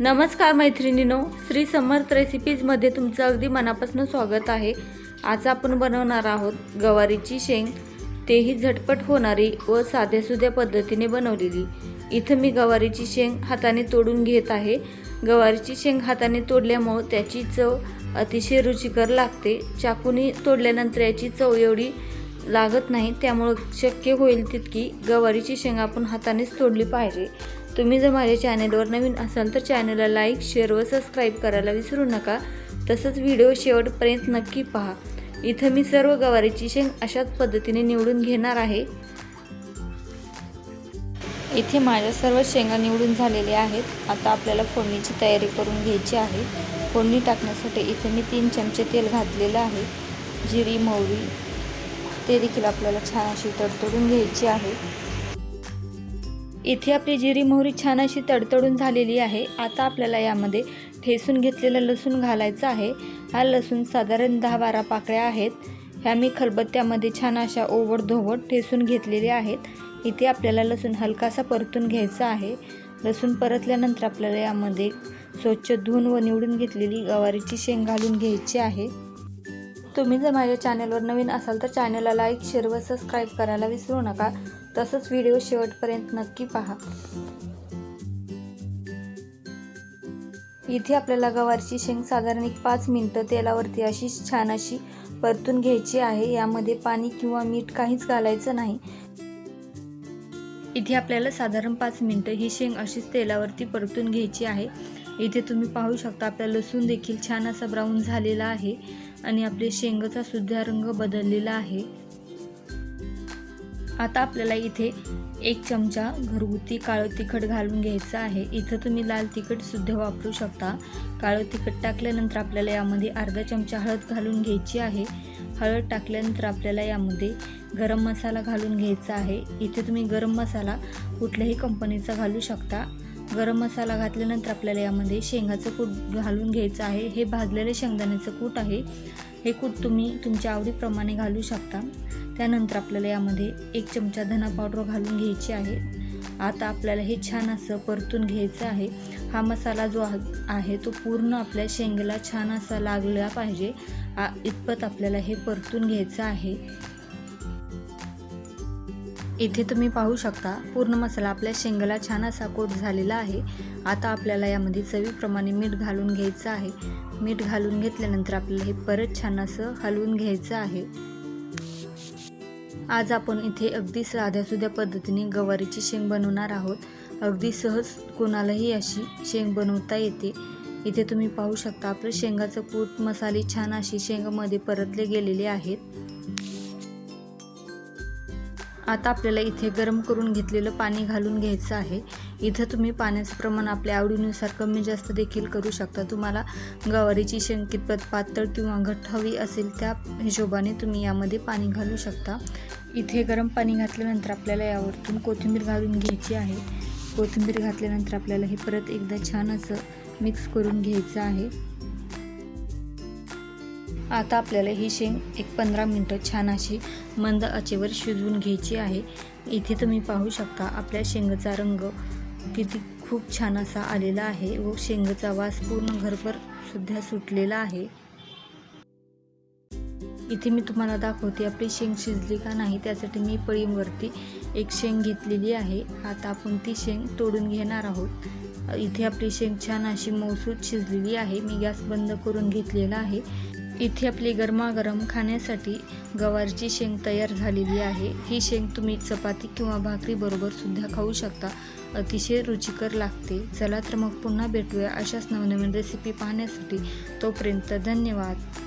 नमस्कार मैत्रिणीनो श्री समर्थ रेसिपीजमध्ये तुमचं अगदी मनापासून स्वागत आहे. आज आपण बनवणार आहोत गवारीची शेंग. तेही झटपट होणारी व साध्यासुध्या पद्धतीने बनवलेली. इथं मी गवारीची शेंग हाताने तोडून घेत आहे. गवारीची शेंग हाताने तोडल्यामुळं त्याची चव अतिशय रुचिकर लागते. चाकूनी तोडल्यानंतर याची चव एवढी लागत नाही त्यामुळं शक्य होईल तितकी गवारीची शेंग आपण हातानेच तोडली पाहिजे. तुम्ही जर माझ्या चॅनेलवर नवीन असाल तर चॅनलला लाईक शेअर व सबस्क्राईब करायला विसरू नका. तसंच व्हिडिओ शेवटपर्यंत नक्की पहा. इथं मी सर्व गवारीची शेंग अशाच पद्धतीने निवडून घेणार आहे. इथे माझ्या सर्व शेंगा निवडून झालेल्या आहेत. आता आपल्याला फोडणीची तयारी करून घ्यायची आहे. फोडणी टाकण्यासाठी इथे मी तीन चमचे तेल घातलेलं आहे. जिरी मोहरी ते देखील आपल्याला छान अशी तडतडून घ्यायची आहे. इथे आपली जिरी मोहरी छान अशी तडतडून झालेली आहे. आता आपल्याला यामध्ये ठेसून घेतलेलं लसूण घालायचं आहे. हा लसूण साधारण दहा बारा पाकळ्या आहेत. ह्या मी खलबत्त्यामध्ये छान अशा ओवड धोवड ठेसून घेतलेल्या आहेत. इथे आपल्याला लसूण हलकासा परतून घ्यायचा आहे. लसूण परतल्यानंतर आपल्याला यामध्ये स्वच्छ धुवून व निवडून घेतलेली गवारीची शेंग घालून घ्यायची आहे. तुम्ही जर माझ्या चॅनलवर नवीन असाल तर चॅनलला लाईक शेअर व सबस्क्राईब करायला विसरू नका. तसंच व्हिडिओ शेवटपर्यंत नक्की पहा. इथे आपल्याला गवारची शेंग साधारण एक पाच मिनटं तेलावरती अशी छान अशी परतून घ्यायची आहे. यामध्ये पाणी किंवा मीठ काहीच घालायचं नाही. इथे आपल्याला साधारण पाच मिनटं ही शेंग अशीच तेलावरती परतून घ्यायची आहे. इथे तुम्ही पाहू शकता आपला लसूण देखील छान असा ब्राऊन झालेला आहे. आणि आपले शेंगाचा सुद्धा रंग बदललेला आहे. आता आपल्याला इथे एक चमचा घरगुती काळं तिखट घालून घ्यायचं आहे. इथं तुम्ही लाल तिखट सुद्धा वापरू शकता. काळं तिखट टाकल्यानंतर आपल्याला यामध्ये अर्धा चमचा हळद घालून घ्यायची आहे. हळद टाकल्यानंतर आपल्याला यामध्ये गरम मसाला घालून घ्यायचा आहे. इथे तुम्ही गरम मसाला कुठल्याही कंपनीचा घालू शकता. गरम मसाला घातल्यानंतर आपल्याला यामध्ये शेंगाचं कूट घालून घ्यायचं आहे. हे भाजलेले शेंगदाण्याचं कूट आहे. हे कूट तुम्ही तुमच्या आवडीप्रमाणे घालू शकता. त्यानंतर आपल्याला यामध्ये एक चमचा धना पावडर घालून घ्यायची आहे. आता आपल्याला हे छान असं परतून घ्यायचं आहे. हा मसाला जो आहे तो पूर्ण आपल्या शेंगेला छान असा लागला पाहिजे. इतपत आपल्याला हे परतून घ्यायचं आहे. इथे तुम्ही पाहू शकता पूर्ण मसाला आपल्या शेंगाला छान असा कोट झालेला आहे. आता आपल्याला यामध्ये चवीप्रमाणे मीठ घालून घ्यायचं आहे. मीठ घालून घेतल्यानंतर आपल्याला हे परत छान असं हलवून घ्यायचं आहे. आज आपण इथे अगदी साध्यासुध्या पद्धतीने गवारीची शेंग बनवणार आहोत. अगदी सहज कोणालाही अशी शेंग बनवता येते. इथे तुम्ही पाहू शकता आपलं शेंगाचं कूट मसाले छान अशी शेंगामध्ये परतले गेलेले आहेत. आता आपल्याला इथे गरम करून घेतलेलं पाणी घालून घ्यायचं आहे. इथं तुम्ही पाण्याचं प्रमाण आपल्या आवडीनुसार कमी जास्त देखील करू शकता. तुम्हाला गवारीची शेंग प्रत पातळ किंवा घट्ट हवी असेल त्या हिशोबाने तुम्ही यामध्ये पाणी घालू शकता. इथे गरम पाणी घातल्यानंतर आपल्याला यावरतून कोथिंबीर घालून घ्यायची आहे. कोथिंबीर घातल्यानंतर आपल्याला हे परत एकदा छान असं मिक्स करून घ्यायचं आहे. आता आपल्याला ही शेंग एक पंधरा मिनटं छान अशी मंद आचेवर शिजवून घ्यायची आहे. इथे तुम्ही पाहू शकता आपल्या शेंगाचा रंग किती खूप छान असा आलेला आहे व शेंगाचा वास पूर्ण घरभर सुद्धा सुटलेला आहे. इथे मी तुम्हाला दाखवते आपली शेंग शिजली का नाही त्यासाठी मी पळीवरती एक शेंग घेतलेली आहे. आता आपण ती शेंग तोडून घेणार आहोत. इथे आपली शेंग छान अशी मौसूद शिजलेली आहे. मी गॅस बंद करून घेतलेला आहे. इथे आपली गरमागरम खाण्यासाठी गवारची शेंग तयार झालेली आहे. ही शेंग तुम्ही चपाती किंवा भाकरीबरोबर सुद्धा खाऊ शकता. अतिशय रुचिकर लागते. चला तर मग पुन्हा भेटूया अशाच नवनवीन रेसिपी पाहण्यासाठी. तोपर्यंत धन्यवाद.